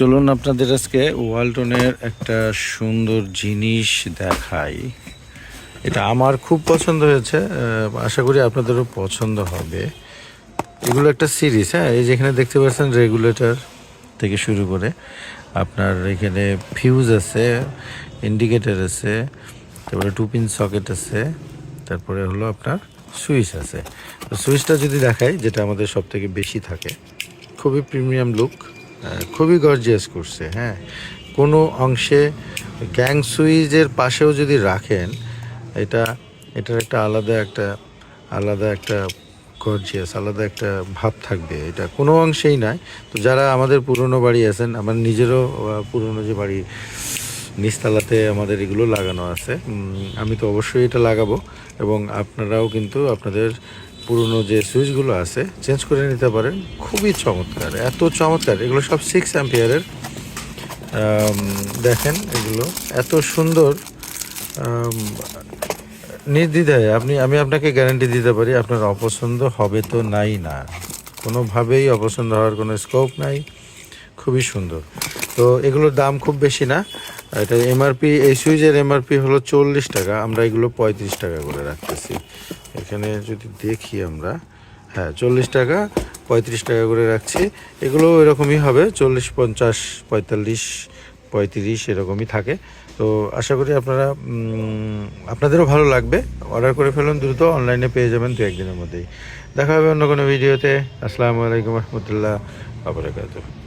চলুন আপনাদের আজকে ওয়ালটনের একটা সুন্দর জিনিস দেখাই। এটা আমার খুব পছন্দ হয়েছে আশা করি আপনাদেরও পছন্দ হবে। এগুলো একটা সিরিজ হ্যাঁ? এই যেখানে দেখতে পাচ্ছেন রেগুলেটর থেকে শুরু করে আপনার এখানে ফিউজ আছে, ইন্ডিকেটার আছে, তারপরে টু পিন সকেট আছে, তারপরে হলো আপনার সুইচ আছে। তো সুইচটা যদি দেখাই, যেটা আমাদের সব থেকে বেশি থাকে, খুবই প্রিমিয়াম লুক। খুবই গর্জিয়াস করছে হ্যাঁ। কোনো অংশে গ্যাং সুইচের পাশেও যদি রাখেন, এটা, এটার একটা আলাদা একটা আলাদা একটা গর্জিয়াস আলাদা একটা ভাব থাকবে এটা। কোনো অংশেই নাই তো যারা আমাদের পুরনো বাড়ি আছেন, আমার নিজেরও পুরনো যে বাড়ি, নিচতলাতে আমাদের এগুলো লাগানো আছে আমি তো অবশ্যই এটা লাগাবো। এবং আপনারাও কিন্তু আপনাদের পুরনো যে সুইচগুলো আছে চেঞ্জ করে নিতে পারেন। খুবই চমৎকার, এত চমৎকার। এগুলো সব সিক্স অ্যাম্পিয়ারের দেখেন এগুলো, এত সুন্দর নির্দ্বিধায়। আপনি, আমি আপনাকে গ্যারান্টি দিতে পারি, আপনার অপছন্দ হবে তো নাই না। কোনোভাবেই অপছন্দ হওয়ার কোনো স্কোপ নাই। খুবই সুন্দর। তো এগুলোর দাম খুব বেশি না। এটা এমআরপি এই সুইচের এমআরপি হলো চল্লিশ টাকা। আমরা এগুলো পঁয়ত্রিশ টাকা করে রাখতেছি। এখানে যদি দেখি আমরা হ্যাঁ চল্লিশ টাকা, পঁয়ত্রিশ টাকা করে রাখছি। এগুলো এরকমই হবে, চল্লিশ, পঞ্চাশ, পঁয়তাল্লিশ, পঁয়ত্রিশ এরকমই থাকে। তো আশা করি আপনারা আপনাদেরও ভালো লাগবে। অর্ডার করে ফেলুন, দ্রুত অনলাইনে পেয়ে যাবেন দু একদিনের মধ্যেই। দেখা হবে অন্য কোনো ভিডিওতে। আসসালামু আলাইকুম রহমতুল্লাহ আবরাকাতুহ।